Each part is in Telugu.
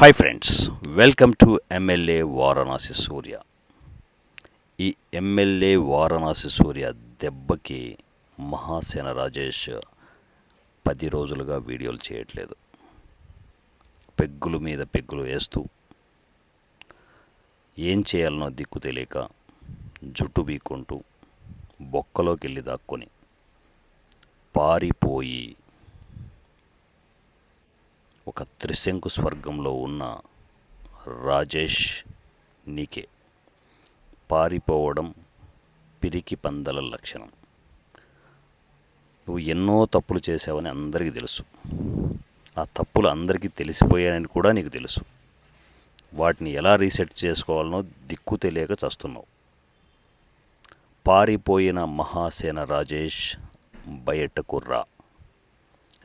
Hi friends welcome to MLA Varanasi Surya ఈ ఎమ్మెల్యే వారణాసి సూర్య దెబ్బకి మహాసేన రాజేష్ పది రోజులుగా వీడియోలు చేయట్లేదు. పెగ్గుల మీద పెగ్గులు వేస్తూ ఏం చేయాలనో దిక్కు తెలియక జుట్టు బీక్కుంటూ బొక్కలోకి వెళ్ళి దాక్కొని పారిపోయి ఒక త్రిశంకు స్వర్గంలో ఉన్న రాజేష్ నీకే పారిపోవడం పిరికి పందల లక్షణం. నువ్వు ఎన్నో తప్పులు చేసావని అందరికీ తెలుసు. ఆ తప్పులు అందరికీ తెలిసిపోయాయని కూడా నీకు తెలుసు. వాటిని ఎలా రీసెట్ చేసుకోవాలనో దిక్కు తెలియక చస్తున్నావు. పారిపోయిన మహాసేన రాజేష్ బయటకు రా.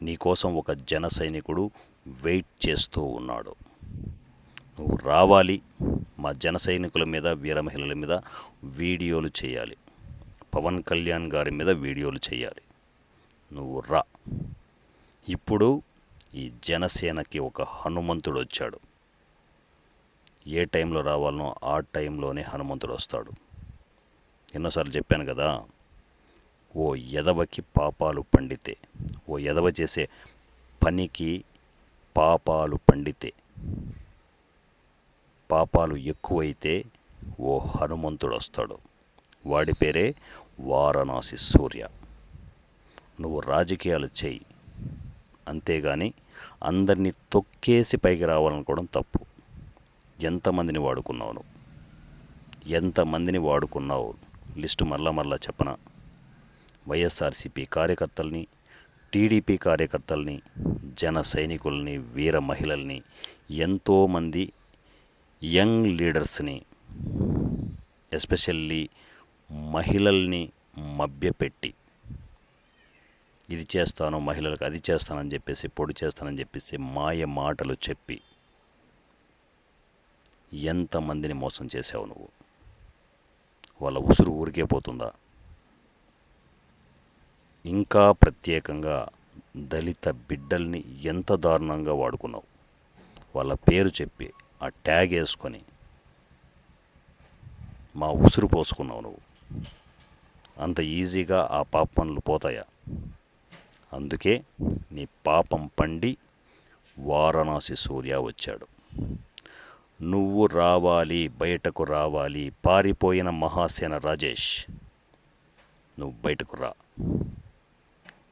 నీకోసం ఒక జన సైనికుడు వెయిట్ చేస్తూ ఉన్నాడు. నువ్వు రావాలి మా జన సైనికుల మీద వీర మహిళల మీద వీడియోలు చేయాలి. పవన్ కళ్యాణ్ గారి మీద వీడియోలు చేయాలి. నువ్వు రా. ఇప్పుడు ఈ జనసేనకి ఒక హనుమంతుడు వచ్చాడు. ఏ టైంలో రావాలనో ఆ టైంలోనే హనుమంతుడు వస్తాడు. ఎన్నోసార్లు చెప్పాను కదా ఓ ఎదవకి పాపాలు పండితే ఓ ఎదవ చేసే పనికి పాపాలు పండితే. పాపాలు ఎక్కువైతే ఓ హనుమంతుడు వస్తాడు వాడి పేరే వారణాసి సూర్య. నువ్వు రాజకీయాలు చేయి. అంతేగాని అందరినీ తొక్కేసి పైకి రావాలనుకోవడం తప్పు. ఎంతమందిని వాడుకున్నావు ఎంతమందిని వాడుకున్నావు? లిస్టు మరలా మరలా చెప్పనా? వైఎస్ఆర్సీపీ కార్యకర్తల్ని టీడీపీ కార్యకర్తల్ని జన సైనికుల్ని వీర మహిళల్ని ఎంతోమంది యంగ్ లీడర్స్ని ఎస్పెషల్లీ మహిళల్ని మభ్యపెట్టి ఇది చేస్తాను మహిళలకు అది చేస్తానని చెప్పేసి పొడి చేస్తానని చెప్పేసి మాయ మాటలు చెప్పి ఎంతమందిని మోసం చేసావు నువ్వు? వాళ్ళ ఉసురు ఊరికే పోతుందా? ఇంకా ప్రత్యేకంగా దళిత బిడ్డల్ని ఎంత దారుణంగా వాడుకున్నావు? వాళ్ళ పేరు చెప్పి ఆ ట్యాగ్ వేసుకొని మా ఉసురు పోసుకున్నావు నువ్వు. అంత ఈజీగా ఆ పాప పనులు పోతాయా? అందుకే నీ పాపం పండి వారణాసి సూర్య వచ్చాడు. నువ్వు రావాలి బయటకు రావాలి పారిపోయిన మహాసేన రాజేష్. నువ్వు బయటకు రా.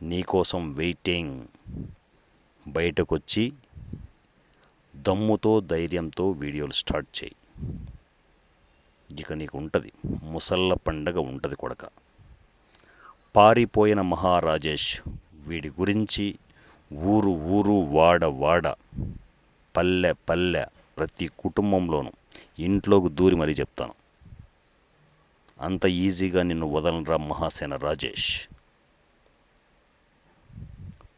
నీకోసం వెయిటింగ్. బయటకొచ్చి దమ్ముతో ధైర్యంతో వీడియోలు స్టార్ట్ చేయి. ఇక నీకు ఉంటుంది ముసళ్ళ పండగ ఉంటుంది కొడక. పారిపోయిన మహారాజేష్ వీడి గురించి ఊరు ఊరు వాడ వాడ పల్లె పల్లె ప్రతి కుటుంబంలోనూ ఇంట్లోకి దూరి మరీ చెప్తాను. అంత ఈజీగా నిన్ను వదలనరా మహాసేన రాజేష్.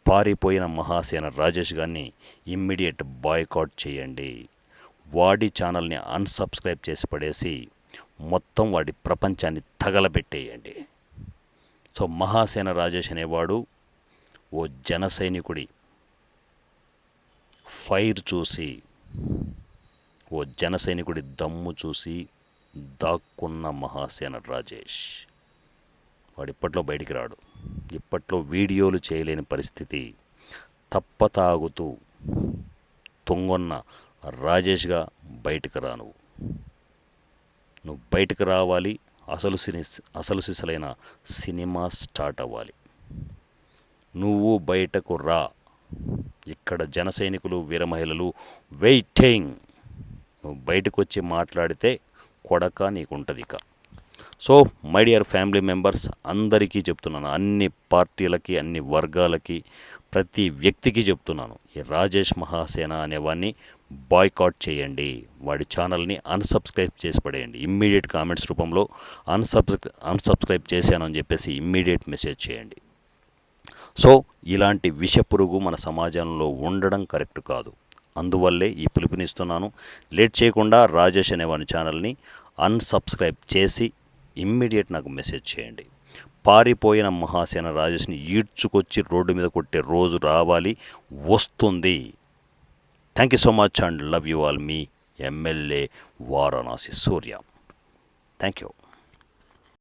పారిపోయిన మహాసేన రాజేష్ గారిని ఇమ్మీడియట్ బాయ్కాట్ చేయండి. వాడి ఛానల్ని అన్సబ్స్క్రైబ్ చేసి పడేసి మొత్తం వాడి ప్రపంచాన్ని తగలబెట్టేయండి. సో మహాసేన రాజేష్ అనేవాడు ఓ జన సైనికుడి ఫైర్ చూసి ఓ జన సైనికుడి దమ్ము చూసి దాక్కున్న మహాసేన రాజేష్. వాడు ఇప్పట్లో బయటికి రాడు. ఇప్పట్లో వీడియోలు చేయలేని పరిస్థితి తప్పతాగుతూ తొంగొన్న రాజేష్గా బయటకు రా నువ్వు. నువ్వు బయటకు రావాలి అసలు సిని అసలు సిసలైన సినిమా స్టార్ట్ అవ్వాలి. నువ్వు బయటకు రా. ఇక్కడ జన సైనికులు వీరమహిళలు వెయిటింగ్ నువ్వు బయటకు వచ్చి మాట్లాడితే కొడక నీకుంటుంది ఇక so my dear family members అందరికీ చెప్తున్నాను అన్ని పార్టీలకి అన్ని వర్గాలకి ప్రతి వ్యక్తికి చెప్తున్నాను ఈ రాజేష్ మహాసేన అనేవాడిని బాయ్కాట్ చేయండి. వాడి ఛానల్ని అన్సబ్స్క్రైబ్ చేసి పడేయండి. ఇమ్మీడియట్ కామెంట్స్ రూపంలో అన్సబ్స్క్రై అన్సబ్స్క్రైబ్ చేశాను అని చెప్పేసి ఇమ్మీడియట్ మెసేజ్ చేయండి. సో ఇలాంటి విషపురుగు మన సమాజంలో ఉండడం కరెక్ట్ కాదు. అందువల్లే ఈ పిలుపునిస్తున్నాను. లేట్ చేయకుండా రాజేష్ అనేవాని ఛానల్ని అన్సబ్స్క్రైబ్ చేసి ఇమ్మీడియట్ నాకు మెసేజ్ చేయండి. పారిపోయిన మహాసేన రాజేష్ని ఈడ్చుకొచ్చి రోడ్డు మీద కొట్టే రోజు రావాలి వస్తుంది. Thank you so much and love you all me MLA Varanasi Surya. Thank you